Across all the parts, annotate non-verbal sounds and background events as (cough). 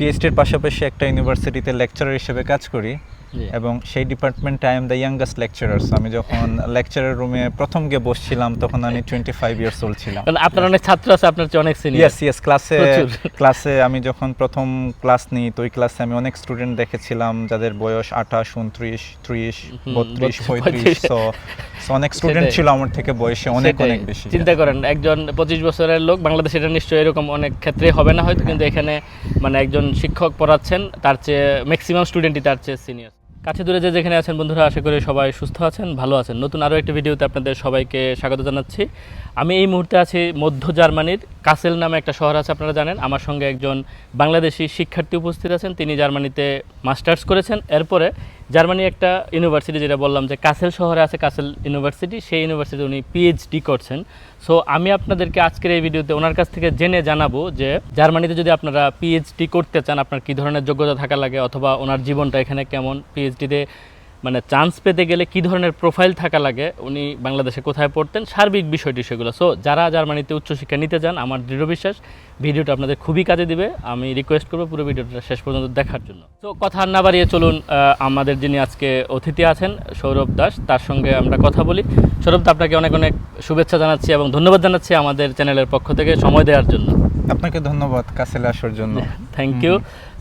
পিএইচডির পাশাপাশি একটা ইউনিভার্সিটিতে লেকচারার হিসেবে কাজ করি। এবং সেই ডিপার্টমেন্টে I am the youngest lecturer আমি যখন লেকচারের রুমে প্রথম গিয়ে বসছিলাম তখন আমি টোয়েন্টি ফাইভ ইয়ার্স ওল্ড ছিলাম আপনার অনেক ছাত্র আছে আপনার অনেক সিনিয়র ইয়েস ইয়েস ক্লাসে ক্লাসে আমি যখন প্রথম ক্লাস নিই তো ওই ক্লাসে আমি অনেক স্টুডেন্ট দেখেছিলাম যাদের বয়স আঠাশ উনত্রিশ ত্রিশ বত্রিশ পঁয়ত্রিশ তো অনেক স্টুডেন্ট ছিল আমার থেকে বয়সে অনেক অনেক বেশি। চিন্তা করেন একজন পঁচিশ বছরের লোক বাংলাদেশে এটা নিশ্চয়ই এরকম অনেক ক্ষেত্রে হবে না হয়তো কিন্তু এখানে মানে একজন শিক্ষক পড়াচ্ছেন তার চেয়ে ম্যাক্সিমাম স্টুডেন্টই তার চেয়ে সিনিয়র কাছে দূরে যে যেখানে আছেন বন্ধুরা, আশা করি সবাই সুস্থ আছেন, ভালো আছেন। নতুন আরও একটি ভিডিওতে আপনাদের সবাইকে স্বাগত জানাচ্ছি। আমি এই মুহূর্তে আছি মধ্য জার্মানির কাসেল নামে একটা শহর আছে, আপনারা জানেন। আমার সঙ্গে একজন বাংলাদেশি শিক্ষার্থী উপস্থিত আছেন। তিনি জার্মানিতে মাস্টার্স করেছেন। এরপরে জার্মানি একটা ইউনিভার্সিটি যেটা বললাম যে কাসেল শহরে আছে কাসেল ইউনিভার্সিটি, সেই ইউনিভার্সিটি উনি পিএইচডি করছেন। সো আমি আপনাদেরকে আজকের এই ভিডিওতে ওনার কাছ থেকে জেনে জানাব যে জার্মানিতে যদি আপনারা পিএইচডি করতে চান, আপনার কী ধরনের যোগ্যতা থাকা লাগে, অথবা ওনার জীবনটা এখানে কেমন? পিএইচডিতে মানে চান্স পেতে গেলে কী ধরনের প্রোফাইল থাকা লাগে, উনি বাংলাদেশে কোথায় পড়তেন, সার্বিক বিষয়টি সেগুলো। সো যারা জার্মানিতে উচ্চশিক্ষা নিতে চান, আমার দৃঢ় বিশ্বাস, ভিডিওটা আপনাদের খুবই কাজে দিবে। আমি রিকোয়েস্ট করব পুরো ভিডিওটা শেষ পর্যন্ত দেখার জন্য। তো কথা না বাড়িয়ে চলুন আমাদের যিনি আজকে অতিথি আছেন, সৌরভ দাস, তার সঙ্গে আমরা কথা বলি। সৌরভ দা, আপনাকে অনেক অনেক শুভেচ্ছা জানাচ্ছি এবং ধন্যবাদ জানাচ্ছি আমাদের চ্যানেলের পক্ষ থেকে সময় দেওয়ার জন্য। আপনাকে ধন্যবাদ কাছেলে আসার জন্য। থ্যাংক ইউ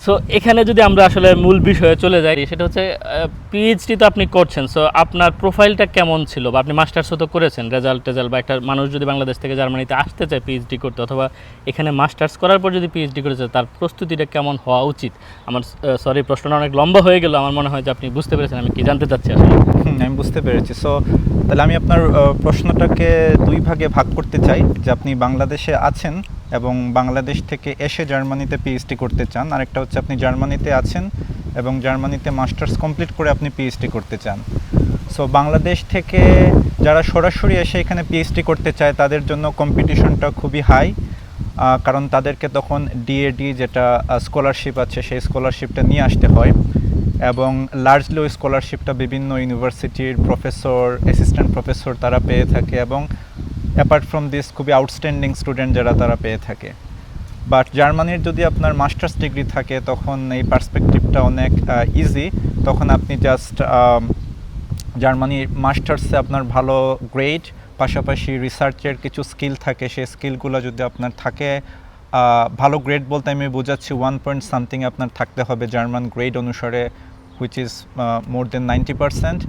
সো এখানে যদি আমরা আসলে মূল বিষয়ে চলে যাই সেটা হচ্ছে পিএইচডি তো আপনি করছেন সো আপনার প্রোফাইলটা কেমন ছিল? বা আপনি মাস্টার্সও তো করেছেন রেজাল্ট টেজাল্ট বা একটা মানুষ যদি বাংলাদেশ থেকে জার্মানিতে আসতে চায় পিএইচডি করতে অথবা এখানে মাস্টার্স করার পর যদি পিএইচডি করেছে তার প্রস্তুতিটা কেমন হওয়া উচিত? আমার সরি প্রশ্নটা অনেক লম্বা হয়ে গেল আমার মনে হয় যে আপনি বুঝতে পেরেছেন আমি কি জানতে চাচ্ছি আসলে? আমি বুঝতে পেরেছি। সো তাহলে আমি আপনার প্রশ্নটাকে দুই ভাগে ভাগ করতে চাই। যে আপনি বাংলাদেশে আছেন এবং বাংলাদেশ থেকে এসে জার্মানিতে পিএইচডি করতে চান। আরেকটা হচ্ছে আপনি জার্মানিতে আছেন এবং জার্মানিতে মাস্টার্স কমপ্লিট করে আপনি পিএইচডি করতে চান। সো বাংলাদেশ থেকে যারা সরাসরি এসে এখানে পিএইচডি করতে চায়, তাদের জন্য কম্পিটিশনটা খুবই হাই কারণ তাদেরকে তখন ডিএডি যেটা স্কলারশিপ আছে, সেই স্কলারশিপটা নিয়ে আসতে হয়। এবং লার্জলি ওই স্কলারশিপটা বিভিন্ন ইউনিভার্সিটির প্রফেসর অ্যাসিস্ট্যান্ট প্রফেসর তারা পেয়ে থাকে এবং অ্যাপার্ট ফ্রম দিস খুবই আউটস্ট্যান্ডিং স্টুডেন্ট যারা তারা পেয়ে থাকে। বাট জার্মানির যদি আপনার মাস্টার্স ডিগ্রি থাকে, তখন এই পার্সপেক্টিভটা অনেক ইজি তখন আপনি জাস্ট জার্মানির মাস্টার্সে আপনার ভালো গ্রেড পাশাপাশি রিসার্চের কিছু স্কিল থাকে, সেই স্কিলগুলো যদি আপনার থাকে ভালো গ্রেড বলতে আমি বোঝাচ্ছি ওয়ান পয়েন্ট সামথিং আপনার থাকতে হবে জার্মান গ্রেড অনুসারে which is more than ninety percent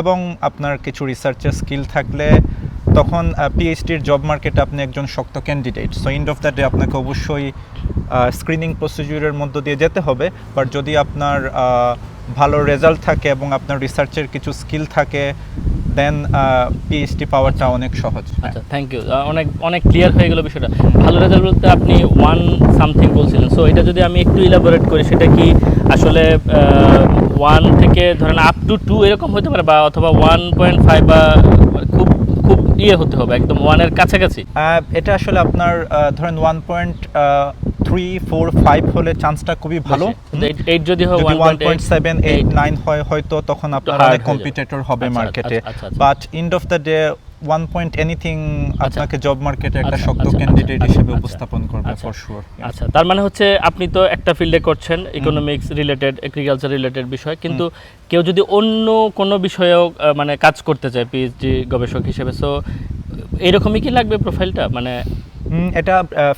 এবং আপনার কিছু রিসার্চের স্কিল থাকলে তখন পিএইচডির জব মার্কেটে আপনি একজন শক্ত candidate so end of the day আপনাকে অবশ্যই স্ক্রিনিং প্রসিডিউরের মধ্য দিয়ে যেতে হবে। বাট যদি আপনার ভালো রেজাল্ট থাকে এবং আপনার রিসার্চের কিছু স্কিল থাকে দেন পিএইচডি পাওয়াটা অনেক সহজ। আচ্ছা থ্যাংক ইউ অনেক অনেক ক্লিয়ার হয়ে গেল বিষয়টা। ভালো রেজাল্ট বলতে আপনি ওয়ান সামথিং বলছিলেন। সো এটা যদি আমি একটু ইলাবোরেট করি সেটা কি আসলে ওয়ান থেকে ধরেন আপ টু টু এরকম হতে পারে বা অথবা ওয়ান পয়েন্ট ফাইভ বা খুব খুব ইয়ে হতে হবে একদম ওয়ানের কাছাকাছি? এটা আসলে আপনার ধরেন one point three four five হলে চান্সটা খুবই ভালো। এইট যদি হয় one point seven eight nine হয় হয়তো তখন আপনার অনেক কম্পিটিটর হবে আচ্ছা, মার্কেটে আচ্ছা, আচ্ছা, আচ্ছা। But end of the day one point anything আপনাকে জব মার্কেটে একটা আচ্ছা, শক্ত আচ্ছা, ক্যান্ডিডেট আচ্ছা, হিসেবে আচ্ছা, উপস্থাপন করবে আচ্ছা। ফর শিওর আচ্ছা তার মানে হচ্ছে আপনি তো একটা ফিল্ডে করছেন ইকোনমিক্স রিলেটেড এগ্রিকালচার রিলেটেড বিষয়। কিন্তু কেউ যদি অন্য কোনো বিষয়েও মানে কাজ করতে চায় পিএইচডি গবেষক হিসেবে। সো এরকমই কি লাগবে প্রোফাইলটা মানে এটা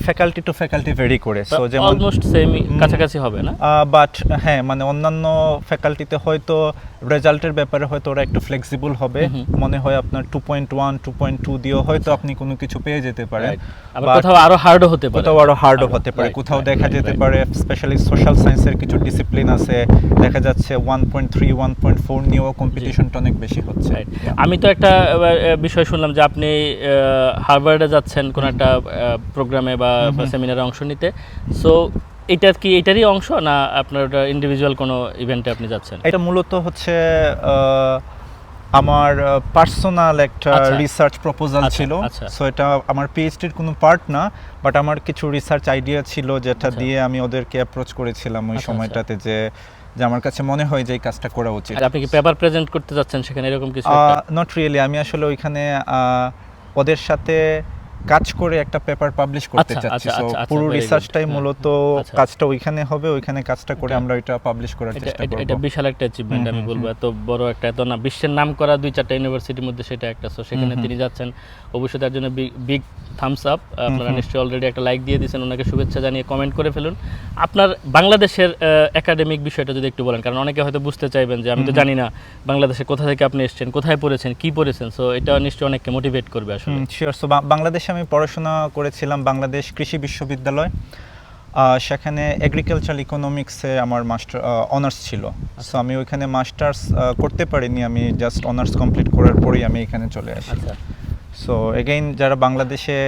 ফ্যাকাল্টি টু ফ্যাকাল্টি ভেরি করে। সো যেমন অলমোস্ট সেম কাছাকাছি হবে না? বাট হ্যাঁ মানে অন্যান্য ফ্যাকাল্টিতে হয়তো রেজাল্টের ব্যাপারে হয়তো ওরা একটু ফ্লেক্সিবল হবে। মনে হয় আপনার two point one two point two দিয়েও হয়তো আপনি কোনো কিছু পেয়ে যেতে পারেন। কোথাও আরও হার্ডও হতে পারে। কোথাও আরও হার্ডও হতে পারে। কোথাও দেখা যেতে পারে। স্পেশালি সোশ্যাল সায়েন্সের কিছু ডিসিপ্লিন আছে। দেখা যাচ্ছে one point three one point four নিয়েও কম্পিটিশনটা অনেক বেশি হচ্ছে। আমি তো একটা বিষয় শুনলাম যে আপনি হার্ভার্ডে যাচ্ছেন কোন একটা প্রোগ্রামে বা সেমিনারে অংশ নিতে। সো এটা কি এটারই অংশ না আপনার ওটা ইন্ডিভিজুয়াল কোনো ইভেন্টে আপনি যাচ্ছেন? এটা মূলত হচ্ছে আমার পার্সোনাল একটা আচ্ছা। রিসার্চ প্রপোজাল আচ্ছা, ছিল। আচ্ছা। সো এটা আমার পিএইচডির কোনো পার্ট না বাট আমার কিছু রিসার্চ আইডিয়া ছিল যেটা আচ্ছা। দিয়ে আমি ওদেরকে অ্যাপ্রোচ করেছিলাম ওই আচ্ছা, সময়টাতে যে যে আমার কাছে মনে হয় যে এই কাজটা করা উচিত। আপনি কি পেপার প্রেজেন্ট করতে যাচ্ছেন সেখানে এরকম কিছু নট রিয়েলি আমি আসলে ওইখানে আহ, ওদের সাথে কাজ করে একটা পেপার পাবলিশ করতে আচ্ছা, চাচ্ছি। আচ্ছা, সো আচ্ছা, পুরো রিসার্চটাই হ্যাঁ, মূলত আচ্ছা। কাজটা ওইখানে হবে ওইখানে কাজটা করে আমরা এটা পাবলিশ করার চেষ্টা করব। এটা বিশাল একটা অ্যাচিভমেন্ট আমি বলব। এত বড় একটা এত না বিশ্বের নাম করা দুই চারটা ইউনিভার্সিটির মধ্যে সেটা একটা। সো সেখানে তিনি যাচ্ছেন। অবশ্যই তার জন্য বিগ থামস আপ আপনারা নিশ্চয়ই অলরেডি একটা লাইক দিয়ে দিয়েছেন। ওনাকে শুভেচ্ছা জানিয়ে কমেন্ট করে ফেলুন। আপনার বাংলাদেশের একাডেমিক বিষয়টা যদি একটু বলেন কারণ অনেকে হয়তো বুঝতে চাইবেন যে আমি তো জানি না বাংলাদেশে কোথা থেকে আপনি এসেছেন কোথায় পড়েছেন কি পড়েছেন? সো এটা নিশ্চয়ই অনেককে মোটিভেট করবে আসলে। শিওর সো বাংলাদেশে আমি পড়াশোনা করেছিলাম বাংলাদেশ কৃষি বিশ্ববিদ্যালয় সেখানে এগ্রিকালচার ইকোনমিক্সে আমার মাস্টার অনার্স ছিল। সো আমি ওইখানে মাস্টার্স করতে পারিনি আমি জাস্ট অনার্স কমপ্লিট করার পরেই আমি এখানে চলে আসি। আচ্ছা। সো এগেইন যারা বাংলাদেশে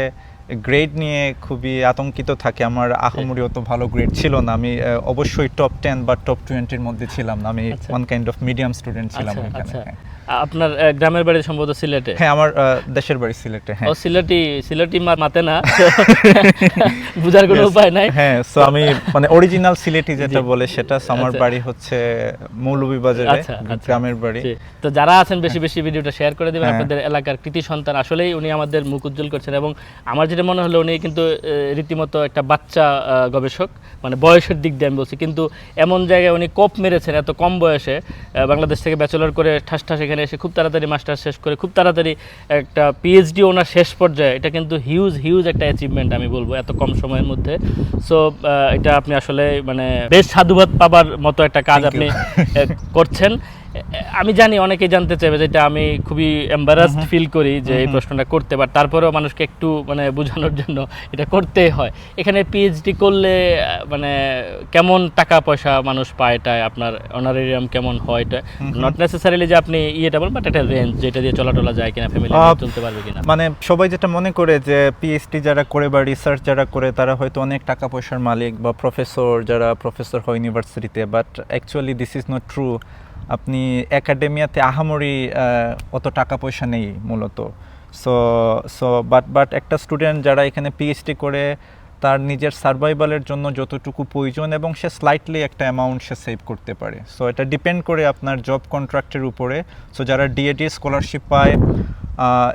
গ্রেড নিয়ে খুবই আতঙ্কিত থাকে। আমার আহামরি অত ভালো গ্রেড ছিল না। আমি অবশ্যই টপ টেন বা টপ টোয়েন্টির মধ্যে ছিলাম না। আমি। One kind of medium student ছিলাম আচ্ছা। হ্যাঁ। আপনার গ্রামের বাড়ি সম্ভবত সিলেটে? হ্যাঁ আমার দেশের বাড়ি সিলেটে হ্যাঁ। ও সিলেটি সিলেটি মাতে না। (laughs) বুঝার কোনো উপায় নাই। হ্যাঁ সো আমি মানে অরিজিনাল সিলেটি যেটা বলে সেটা আমার আচ্ছা। বাড়ি হচ্ছে মৌলভীবাজারে আচ্ছা, আচ্ছা। গ্রামের বাড়ি। তো যারা আছেন বেশি বেশি ভিডিওটা শেয়ার করে দেবেন হ্যাঁ। আপনাদের এলাকার কৃতি সন্তান। আসলেই উনি আমাদের মুখ উজ্জ্বল করছেন এবং আমার যেটা মনে হলো উনি কিন্তু রীতিমতো একটা বাচ্চা গবেষক মানে বয়সের দিক দিয়ে আমি বলছি। কিন্তু এমন জায়গায় উনি কোপ মেরেছেন এত কম বয়সে বাংলাদেশ থেকে ব্যাচেলর করে ঠাস ঠাস এখানে এসে খুব তাড়াতাড়ি মাস্টার শেষ করে খুব তাড়াতাড়ি একটা পিএইচডি ওনার শেষ পর্যায়ে এটা কিন্তু হিউজ হিউজ একটা অ্যাচিভমেন্ট আমি বলব এত কম সময়ের মধ্যে। সো এটা আপনি আসলে মানে বেশ সাধুবাদ পাবার মতো একটা কাজ আপনি করছেন। আমি জানি অনেকেই জানতে চাইবে যেটা আমি খুবই এম্বারাসড ফিল করি যে এই প্রশ্নটা করতে পার তারপরেও মানুষকে একটু মানে বোঝানোর জন্য এটা করতে হয়। এখানে পিএইচডি করলে মানে কেমন টাকা পয়সা মানুষ পায় এটা আপনার অনারেরিয়াম কেমন হয় এটা? নট নেসেসারিলি যে আপনি ইয়েটা বলেন বাট একটা রেঞ্জ যেটা দিয়ে চলা টলা যায় কিনা ফ্যামিলি চলতে পারবে কিনা। মানে সবাই যেটা মনে করে যে পিএইচডি যারা করে বা রিসার্চ যারা করে তারা হয়তো অনেক টাকা পয়সার মালিক বা প্রফেসর যারা প্রফেসর হয় ইউনিভার্সিটিতে but actually this is not true আপনি একাডেমিয়াতে আহামরি অত টাকা পয়সা নেই মূলত। সো সো বাট বাট একটা স্টুডেন্ট যারা এখানে পিএইচডি করে, তার নিজের সার্ভাইভালের জন্য যতটুকু প্রয়োজন এবং সে স্লাইটলি একটা অ্যামাউন্ট সে সেভ করতে পারে। সো এটা ডিপেন্ড করে আপনার জব কন্ট্রাক্টের উপরে। সো যারা ডিএডি স্কলারশিপ পায়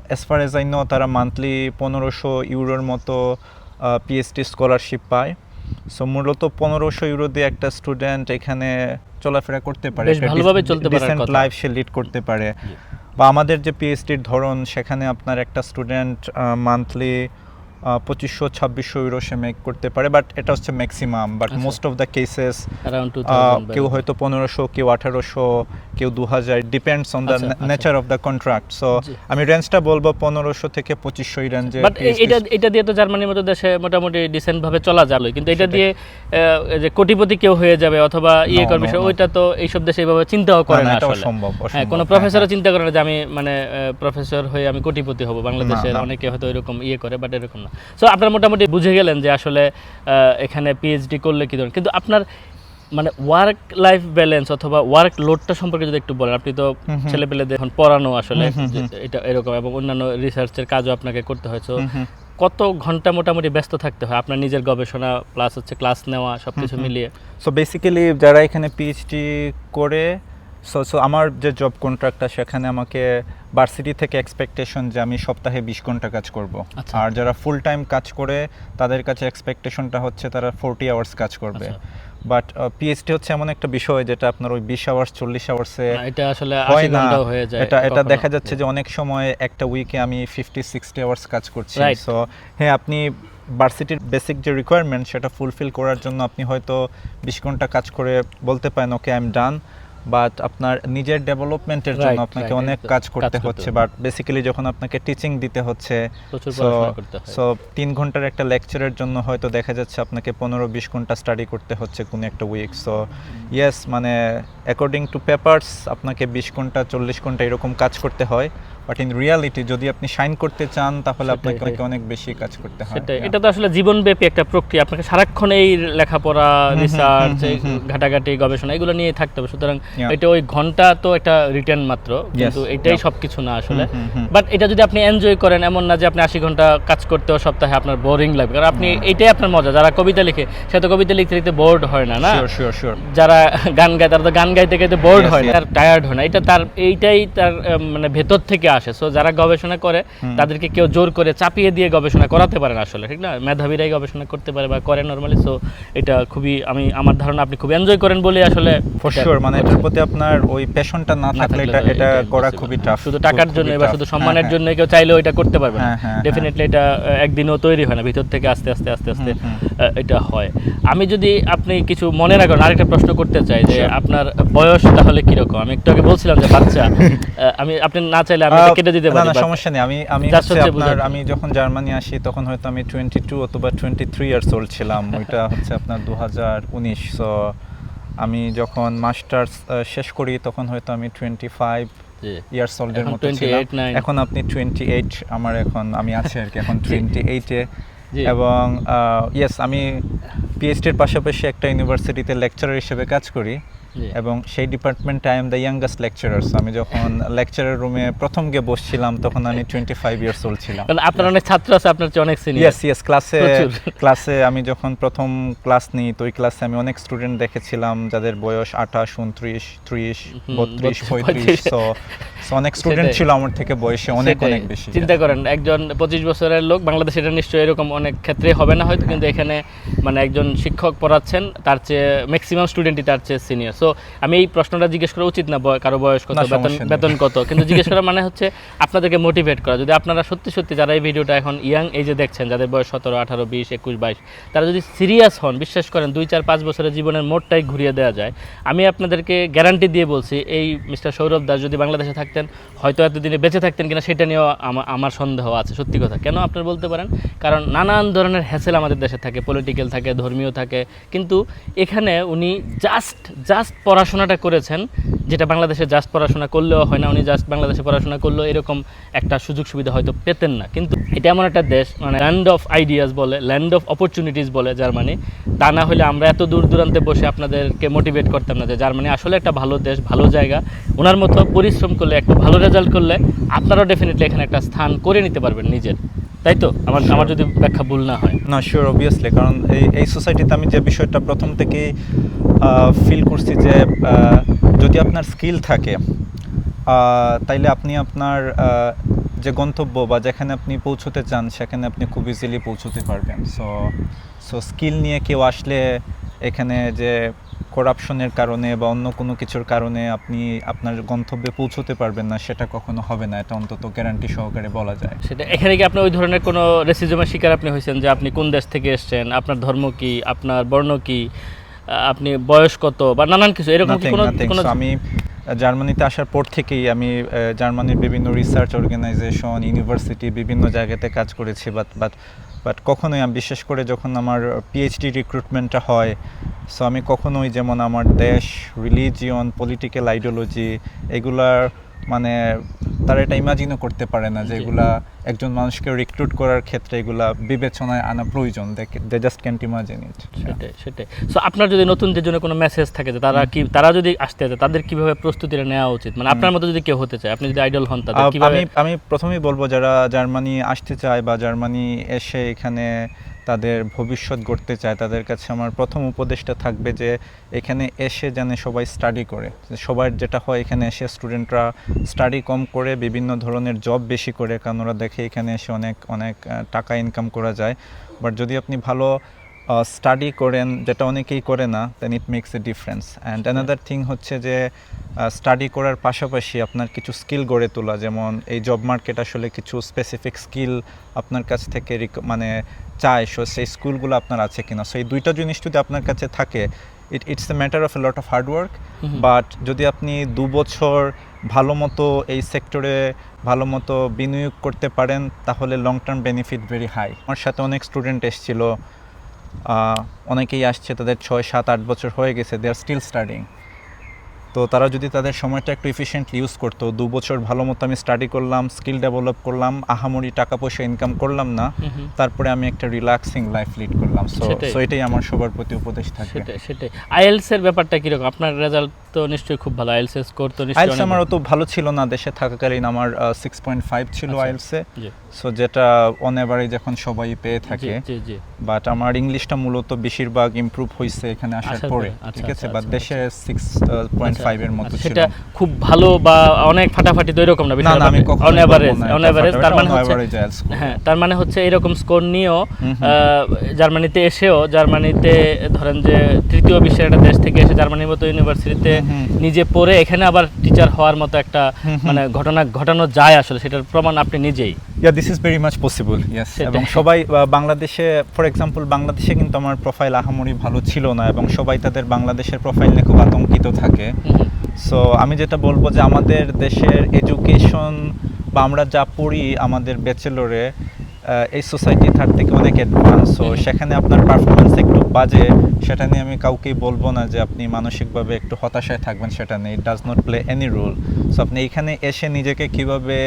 as far as I know তারা মান্থলি পনেরোশো ইউরোর মতো পিএইচডি স্কলারশিপ পায়। সো মূলত পনেরোশো ইউরো দিয়ে একটা স্টুডেন্ট এখানে চলাফেরা করতে পারে বেশ ভালোভাবে চলতে পারে। লাইফ সে লিড করতে পারে বা আমাদের যে পিএইচডির ধরন সেখানে আপনার একটা স্টুডেন্ট মান্থলি পঁচিশশো ছাব্বিশশো ইউরো সে মেক করতে পারে বাট এটা হচ্ছে maximum but. Most of the cases কেউ হয়তো পনেরোশো কেউ আঠারোশো কেউ দু হাজার depends on the. Nature of the contract so আমি রেঞ্জটা বলব পনেরোশো থেকে পঁচিশশো এই রেঞ্জে বাট এটা এটা দিয়ে তো জার্মানির মতো দেশে মোটামুটি ডিসেন্ট ভাবে চলা যাবে কিন্তু এটা দিয়ে যে কোটিপতি কেউ হয়ে যাবে অথবা ইয়ে করবে. ওইটা তো এইসব দেশে এইভাবে চিন্তাও করে না, এটা আসলে। অসম্ভব, হ্যাঁ কোনো হ্যাঁ, প্রফেসরও হ্যাঁ। চিন্তা করে না যে আমি মানে প্রফেসর হয়ে আমি কোটিপতি হব। বাংলাদেশের অনেকে হয়তো এরকম ইয়ে করে বাট এরকম না। সো আপনার মোটামুটি বুঝে গেলেন যে আসলে এখানে পিএইচডি করলে কি ধরনের। কিন্তু আপনার মানে ওয়ার্ক লাইফ ব্যালেন্স অথবা ওয়ার্ক লোডটা সম্পর্কে যদি একটু বলেন আপনি তো। ছেলে পেলেদের এখন পড়ানো আসলে এটা এরকম এবং অন্যান্য রিসার্চের কাজও আপনাকে করতে হয়। হুম। কত ঘণ্টা মোটামুটি ব্যস্ত থাকতে হয় আপনার নিজের গবেষণা প্লাস হচ্ছে ক্লাস নেওয়া সবকিছু মিলিয়ে? সো বেসিক্যালি যারা এখানে পিএইচডি করে সো সো আমার যে জব কন্ট্রাক্টটা সেখানে আমাকে ভার্সিটি থেকে এক্সপেকটেশন যে আমি সপ্তাহে বিশ ঘণ্টা কাজ করব। আচ্ছা। আর যারা ফুল টাইম কাজ করে তাদের কাছে এক্সপেকটেশনটা হচ্ছে তারা ফোরটি আওয়ার্স কাজ করবে। আচ্ছা। বাট পিএইচডি হচ্ছে এমন একটা বিষয় যেটা আপনার ওই বিশ আওয়ার্স চল্লিশ আওয়ার্সে এটা আসলে হয় না। হয়ে যায় এটা এটা দেখা যাচ্ছে যে অনেক সময় একটা উইকে আমি ফিফটি সিক্সটি আওয়ার্স কাজ করছি। সো হ্যাঁ আপনি ভার্সিটির বেসিক যে রিকোয়ারমেন্ট সেটা ফুলফিল করার জন্য আপনি হয়তো বিশ ঘণ্টা কাজ করে বলতে পারেন okay I am done but আপনার নিজের ডেভেলপমেন্টের জন্য আপনাকে অনেক কাজ করতে হচ্ছে বাট বেসিক্যালি যখন আপনাকে টিচিং দিতে হচ্ছে সো তিন ঘণ্টার একটা লেকচারের জন্য হয়তো দেখা যাচ্ছে আপনাকে পনেরো বিশ ঘণ্টা স্টাডি করতে হচ্ছে কোনো একটা উইক সো ইয়েস মানে অ্যাকর্ডিং টু পেপার্স আপনাকে বিশ ঘণ্টা চল্লিশ ঘণ্টা এরকম কাজ করতে হয়। বাট ইন রিয়ালিটি যদি আপনি শাইন করতে চান তাহলে আপনাকে। অনেক বেশি কাজ করতে হয়। সেটাই। এটা তো আসলে জীবনব্যাপী একটা প্রক্রিয়া। আপনাকে সারাক্ষণ এই লেখাপড়া রিসার্চ। ঘাটাঘাটি গবেষণা এগুলো নিয়ে থাকতে হবে। সুতরাং এটা ওই ঘণ্টা তো একটা রিটার্ন মাত্র। কিন্তু এটাই. সবকিছু না আসলে। বাট এটা যদি আপনি এনজয় করেন এমন না যে আপনি আশি ঘণ্টা কাজ করতেও সপ্তাহে আপনার বোরিং লাগবে। কারণ আপনি এটাই আপনার মজা। যারা কবিতা লিখে সে তো কবিতা লিখতে লিখতে বোর্ড হয় না না? যারা গান গায় তারা তো গান গাইতে গাইতে বোর্ড হয় না তার টায়ার্ড হয় না। এটা তার এইটাই তার মানে ভেতর থেকে আসে। সো যারা গবেষণা করে তাদেরকে কেউ জোর করে চাপিয়ে দিয়ে গবেষণা করাতে পারে না আসলে ঠিক না? মেধাবীরাই গবেষণা করতে পারে বা করে নর্মালি সো এটা খুবই আমি আমার ধারণা আপনি খুব এনজয় করেন বলে আসলে ফর মানে এটার প্রতি আপনার ওই প্যাশনটা না থাকলে এটা এটা করা খুবই টাফ শুধু টাকার জন্য বা শুধু সম্মানের জন্য কেউ চাইলেও এটা করতে পারবে না। হ্যাঁ, হ্যাঁ, হ্যাঁ। ডেফিনেটলি এটা একদিনও তৈরি হয় না ভিতর থেকে আস্তে আস্তে আস্তে আস্তে এটা হয়। আমি যদি আপনি কিছু মনে রাখেন আরেকটা প্রশ্ন করতে চাই যে আপনার বয়স তাহলে কীরকম? আমি একটু আগে বলছিলাম যে বাচ্চা (laughs) আমি আপনি না চাইলে আমি কেটে দিতে পারি না সমস্যা নেই। আমি আমি আপনার আমি যখন জার্মানি আসি তখন হয়তো আমি টোয়েন্টি টু অথবা টোয়েন্টি থ্রি ইয়ার্স ওল্ড ছিলাম। (laughs) ওইটা হচ্ছে আপনার দু হাজার উনিশ সো আমি যখন মাস্টার্স শেষ করি তখন হয়তো আমি টোয়েন্টি ফাইভ জি। ইয়ার্স ওল্ডের এখন মতো ছিলাম। এখন আপনি টোয়েন্টি এইট আমার এখন আমি আছি আর কি এখন (laughs) টোয়েন্টি এইটে জি। এবং ইয়েস আমি পিএইচডির পাশাপাশি একটা ইউনিভার্সিটিতে লেকচারার হিসেবে কাজ করি। এবং সেই ডিপার্টমেন্টে I am the youngest lecturer আমি যখন লেকচারের রুমে প্রথম গিয়ে বসছিলাম তখন আমি টোয়েন্টি ফাইভ ইয়ার্স ওল্ড ছিলাম আপনার অনেক ছাত্র আছে আপনার চেয়ে অনেক সিনিয়র ইয়েস ইয়েস ক্লাসে ক্লাসে আমি যখন প্রথম ক্লাস নিই তো ওই ক্লাসে আমি অনেক স্টুডেন্ট দেখেছিলাম যাদের বয়স আঠাশ উনত্রিশ ত্রিশ বত্রিশ পঁয়ত্রিশ। তো অনেক স্টুডেন্ট ছিল আমার থেকে বয়সে অনেক অনেক বেশি। চিন্তা করেন একজন পঁচিশ বছরের লোক বাংলাদেশে এটা নিশ্চয়ই এরকম অনেক ক্ষেত্রে হবে না হয়তো কিন্তু এখানে মানে একজন শিক্ষক পড়াচ্ছেন তার চেয়ে ম্যাক্সিমাম স্টুডেন্টই তার চেয়ে সিনিয়র সো আমি এই প্রশ্নটা জিজ্ঞেস করা উচিত না কারও বয়স কত বেতন বেতন কত? কিন্তু জিজ্ঞেস করা মানে হচ্ছে আপনাদেরকে মোটিভেট করা। যদি আপনারা সত্যি সত্যি যারা এই ভিডিওটা এখন ইয়াং এই যে দেখছেন যাদের বয়স সতেরো আঠারো বিশ একুশ বাইশ তারা যদি সিরিয়াস হন বিশ্বাস করেন দুই চার পাঁচ বছরের জীবনের মোটটাই ঘুরিয়ে দেওয়া যায় আমি আপনাদেরকে গ্যারান্টি দিয়ে বলছি এই মিস্টার সৌরভ দাস যদি বাংলাদেশে থাকতেন হয়তো এতদিনে বেঁচে থাকতেন কিনা সেটা নিয়েও আমা- আমার সন্দেহ আছে সত্যি কথা। কেন আপনারা বলতে পারেন? কারণ নানান ধরনের হ্যাসেল আমাদের দেশে থাকে পলিটিক্যাল থাকে ধর্মীয় থাকে কিন্তু এখানে উনি জাস্ট জাস্ট পড়াশোনাটা করেছেন, যেটা বাংলাদেশে জাস্ট পড়াশোনা করলেও হয় না, উনি জাস্ট বাংলাদেশে পড়াশোনা করলেও এরকম একটা সুযোগ সুবিধা হয়তো পেতেন না। কিন্তু এটা এমন একটা দেশ মানে ল্যান্ড অফ আইডিয়াস বলে ল্যান্ড অফ অপরচুনিটিস বলে জার্মানি। তা না হলে আমরা এত দূর দূরান্তে বসে আপনাদেরকে মোটিভেট করতাম না যে জার্মানি আসলে একটা ভালো দেশ, ভালো জায়গা। ওনার মতো পরিশ্রম করলে, একটা ভালো রেজাল্ট করলে আপনারাও ডেফিনেটলি এখানে একটা স্থান করে নিতে পারবেন নিজের। তাই তো? আমার আমার যদি ব্যাখ্যা ভুল না হয়। না শিওর অবভিয়াসলি কারণ এই এই সোসাইটিতে আমি যে বিষয়টা প্রথম থেকেই ফিল করছি যে যদি আপনার স্কিল থাকে তাইলে আপনি আপনার যে গন্তব্য বা যেখানে আপনি পৌঁছতে চান সেখানে আপনি খুব ইজিলি পৌঁছতে পারবেন। সো সো স্কিল নিয়ে কেউ আসলে এখানে যে করাপশনের কারণে বা অন্য কোনো কিছুর কারণে আপনি আপনার গন্তব্যে পৌঁছতে পারবেন না সেটা কখনো হবে না এটা অন্তত গ্যারান্টি সহকারে বলা যায়। সেটা এখানে কি আপনি ওই ধরনের কোনো রেসিজমের শিকার আপনি হয়েছেন যে আপনি কোন দেশ থেকে এসেছেন আপনার ধর্ম কি আপনার বর্ণ কি আপনি বয়স কত বা নানান কিছু এরকম কি কোনো আমি জার্মানিতে আসার পর থেকেই আমি জার্মানির বিভিন্ন রিসার্চ অর্গানাইজেশন ইউনিভার্সিটি বিভিন্ন জায়গাতে কাজ করেছি বাট বাট বাট কখনোই আমি, বিশেষ করে যখন আমার পিএইচডি রিক্রুটমেন্টটা হয় সো আমি কখনোই যেমন আমার দেশ রিলিজিয়ন পলিটিক্যাল আইডিওলজি এগুলার মানে তারা এটা ইমাজিনও করতে পারে না যে এগুলা একজন মানুষকে রিক্রুট করার ক্ষেত্রে এগুলা বিবেচনায় আনা প্রয়োজন they just can't imagine it সেটাই সেটাই। সো আপনার যদি নতুনদের জন্য কোনো মেসেজ থাকে যে তারা কি তারা যদি আসতে চায় তাদের কীভাবে প্রস্তুতিটা নেওয়া উচিত? মানে আপনার মতো যদি কেউ হতে চায় আপনি যদি আইডল হন তাদের কীভাবে আমি আমি প্রথমেই বলব যারা জার্মানি আসতে চায় বা জার্মানি এসে এখানে তাদের ভবিষ্যৎ গড়তে চায়, তাদের কাছে আমার প্রথম উপদেশটা থাকবে যে এখানে এসে যেন সবাই স্টাডি করে। সবার যেটা হয় এখানে এসে স্টুডেন্টরা স্টাডি কম করে, বিভিন্ন ধরনের জব বেশি করে, কারণ ওরা দেখে এখানে এসে অনেক অনেক টাকা ইনকাম করা যায়। বাট যদি আপনি ভালো স্টাডি করেন যেটা অনেকেই করে না then it makes a difference and another thing হচ্ছে যে স্টাডি করার পাশাপাশি আপনার কিছু স্কিল গড়ে তোলা যেমন এই জব মার্কেট আসলে কিছু স্পেসিফিক স্কিল আপনার কাছ থেকে মানে চায় সো সেই স্কুলগুলো আপনার আছে কিনা। সো এই দুইটা জিনিস যদি আপনার কাছে থাকে it it's a matter of a lot of hard work but যদি আপনি দু বছর ভালো মতো এই সেক্টরে ভালো মতো বিনিয়োগ করতে পারেন তাহলে long term benefit very high আমার সাথে অনেক স্টুডেন্ট এসেছিল অনেকেই আসছে তাদের ছয় সাত আট বছর হয়ে গেছে দে আর স্টিল স্টাডিং তো তারা যদি তাদের সময়টা একটু এফিসিয়েন্টলি ইউজ করতো দু বছর ভালো মতো আমি স্টাডি করলাম স্কিল ডেভেলপ করলাম আহামরি টাকা পয়সা ইনকাম করলাম না। তারপরে আমি একটা রিল্যাক্সিং লাইফ লিড করলাম। সো সো এটাই আমার সবার প্রতি উপদেশ থাকে। সেটাই সেটাই। আইএলস এর ব্যাপারটা কীরকম? আপনার রেজাল্ট তো নিশ্চয়ই খুব ভালো আইএলস স্কোর তো নিশ্চয়ই আইএলস আমার অত ভালো ছিল না দেশে থাকাকালীন আমার সিক্স পয়েন্ট ফাইভ ছিল আচ্ছা। আইএলসে জি। সো যেটা অন এভারেজ এখন সবাই পেয়ে থাকে। বাট আমার ইংলিশটা মূলত বেশিরভাগ ইমপ্রুভ হয়েছে এখানে আসার আসার পরে। আচ্ছা, ঠিক আছে? আচ্ছা, বাট আচ্ছা, দেশে সিক্স পয়েন্ট ফাইভ এর মতো আচ্ছা, ছিল। সেটা খুব ভালো বা অনেক ফাটাফাটি তো এরকম না না আমি অন এভারেজ অন এভারেজ তার মানে হচ্ছে হ্যাঁ তার মানে হচ্ছে এরকম স্কোর নিয়েও জার্মানিতে এসেও জার্মানিতে ধরেন যে তৃতীয় বিশ্বের একটা দেশ থেকে এসে জার্মানির মতো ইউনিভার্সিটিতে। নিজে পড়ে এখানে আবার টিচার হওয়ার মতো একটা। মানে ঘটনা ঘটানো যায় আসলে সেটার প্রমাণ আপনি নিজেই। This is very much possible yes এবং সবাই বাংলাদেশে ফর এক্সাম্পল বাংলাদেশে কিন্তু আমার প্রোফাইল আহামরি ভালো ছিল না এবং সবাই তাদের বাংলাদেশের প্রোফাইল নিয়ে খুব আতঙ্কিত থাকে। সো আমি যেটা বলব যে আমাদের দেশের এডুকেশন বা আমরা যা পড়ি আমাদের ব্যাচেলরে এই সোসাইটি তার থেকে অনেক অ্যাডভান্স সো সেখানে আপনার পারফরমেন্স একটু বাজে সেটা নিয়ে আমি কাউকেই বলব না যে আপনি মানসিকভাবে একটু হতাশায় থাকবেন সেটা নেই। Does not play any role so আপনি এখানে এসে নিজেকে কীভাবে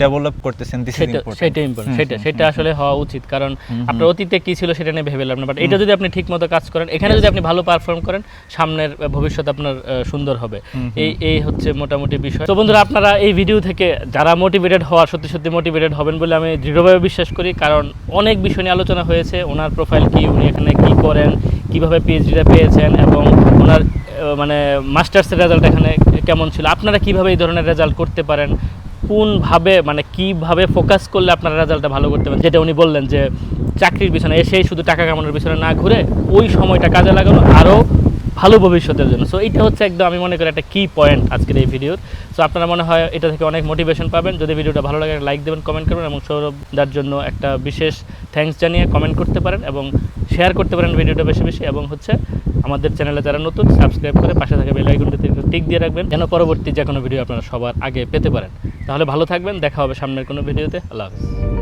ডেভেলপ করতেছেন দিস ইজ সেটা ইম্পর্টেন্ট সেটা সেটা আসলে হওয়া উচিত কারণ আপনার অতীতে কি ছিল সেটা নিয়ে ভেবে লাভ না বাট এটা যদি আপনি ঠিক মতো কাজ করেন এখানে যদি আপনি ভালো পারফর্ম করেন সামনের ভবিষ্যৎ আপনার সুন্দর হবে। এই এই হচ্ছে মোটামুটি বিষয়। তো বন্ধুরা আপনারা এই ভিডিও থেকে যারা মোটিভেটেড হওয়ার সত্যি সত্যি মোটিভেটেড হবেন বলে আমি দৃঢ়ভাবে বিশ্বাস করি কারণ অনেক বিষয় নিয়ে আলোচনা হয়েছে ওনার প্রোফাইল কি উনি এখানে কি করেন কীভাবে পিএইচডিটা পেয়েছেন এবং ওনার মানে মাস্টার্সের রেজাল্ট এখানে কেমন ছিল আপনারা কীভাবে এই ধরনের রেজাল্ট করতে পারেন কোনভাবে মানে কীভাবে ফোকাস করলে আপনারা রেজাল্টটা ভালো করতে পারেন? যেটা উনি বললেন যে, চাকরির পিছনে এসেই শুধু টাকা কামানোর পিছনে না ঘুরে ওই সময়টা কাজে লাগানো আরও ভালো ভবিষ্যতের জন্য। সো এটা হচ্ছে একদম আমি মনে করি একটা কি পয়েন্ট আজকের এই ভিডিওর সো আপনারা মনে হয় এটা থেকে অনেক মোটিভেশন পাবেন। যদি ভিডিওটা ভালো লাগে লাইক দেবেন কমেন্ট করবেন এবং সৌরভ সৌরভদার জন্য একটা বিশেষ থ্যাঙ্কস জানিয়ে কমেন্ট করতে পারেন এবং শেয়ার করতে পারেন ভিডিওটা বেশি বেশি এবং হচ্ছে আমাদের চ্যানেলে যারা নতুন সাবস্ক্রাইব করে পাশে থাকা বেল আইকনটিতে টিক দিয়ে রাখবেন। যেন পরবর্তী যে কোনো ভিডিও আপনারা সবার আগে পেতে পারেন। তাহলে ভালো থাকবেন দেখা হবে সামনের কোনো ভিডিওতে আল্লাহ হাফিজ।